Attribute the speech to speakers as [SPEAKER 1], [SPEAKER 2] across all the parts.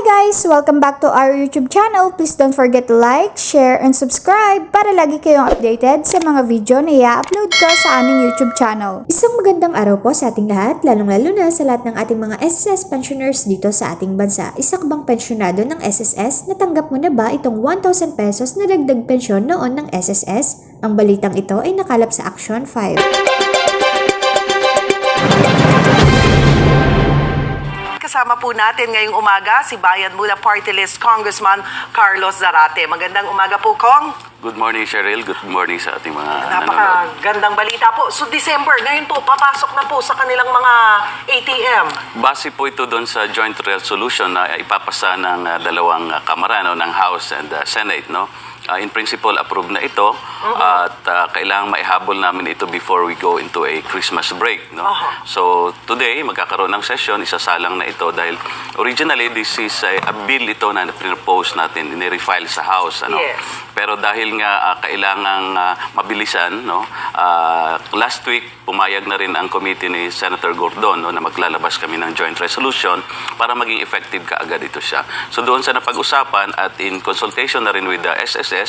[SPEAKER 1] guys! Welcome back to our YouTube channel. Please don't forget to like, share, and subscribe para lagi kayong updated sa mga video na i-upload ko sa aming YouTube channel. Isang magandang araw po sa ating lahat, lalong-lalo na sa lahat ng ating mga SSS pensioners dito sa ating bansa. Isa ka bang pensyonado ng SSS? Natanggap mo na ba itong 1,000 pesos na dagdag pensyon noon ng SSS? Ang balitang ito ay nakalap sa Action 5.
[SPEAKER 2] Kasama po natin ngayong umaga si Bayan Mula Party List Congressman Carlos Zarate. Magandang umaga po, Kong.
[SPEAKER 3] Good morning, Cheryl. Good morning sa ating mga nanonood.
[SPEAKER 2] Napakagandang balita po. So December, ngayon po, papasok na po sa kanilang mga ATM.
[SPEAKER 3] Base po ito doon sa joint resolution na ipapasa ng uh, dalawang uh, kamara, no, ng House and uh, Senate. No? Uh, in principle, approved na ito at uh, kailangang maihabol namin ito before we go into a Christmas break. No?
[SPEAKER 2] Aha.
[SPEAKER 3] So today, magkakaroon ng session, isasalang na ito dahil originally this is a, a bill ito na pinropose natin, nirefile sa House. Ano?
[SPEAKER 2] Yes.
[SPEAKER 3] Pero dahil nga ah, kailangang ah, mabilisan, no? ah, last week pumayag na rin ang committee ni Senator Gordon no, na maglalabas kami ng joint resolution para maging effective kaagad ito siya. So doon sa napag-usapan at in consultation na rin with the SSS,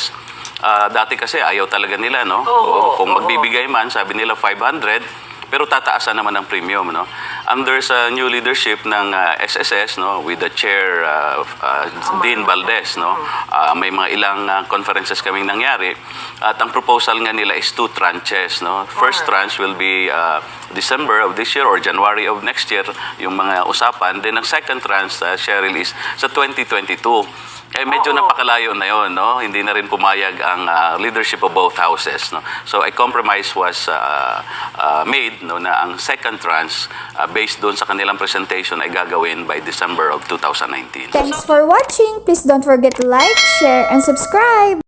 [SPEAKER 3] ah, dati kasi ayaw talaga nila, no?
[SPEAKER 2] Oo,
[SPEAKER 3] Kung
[SPEAKER 2] oo.
[SPEAKER 3] magbibigay man, sabi nila 500, pero tataasan naman ang premium no under sa new leadership ng uh, SSS no with the chair uh, uh, Dean Valdez no uh, may mga ilang uh, conferences kaming nangyari at ang proposal nga nila is two tranches no first tranche will be uh, December of this year or January of next year yung mga usapan then ang second tranche uh, Cheryl is sa 2022 eh medyo
[SPEAKER 2] Oo.
[SPEAKER 3] napakalayo na yon, no? Hindi na rin pumayag ang ah, leadership of both houses, no? So a compromise was ah, ah, made, no, na ang second tranche ah, based doon sa kanilang presentation ay gagawin by December of 2019.
[SPEAKER 1] Thanks for watching! Please don't forget to like, share, and subscribe!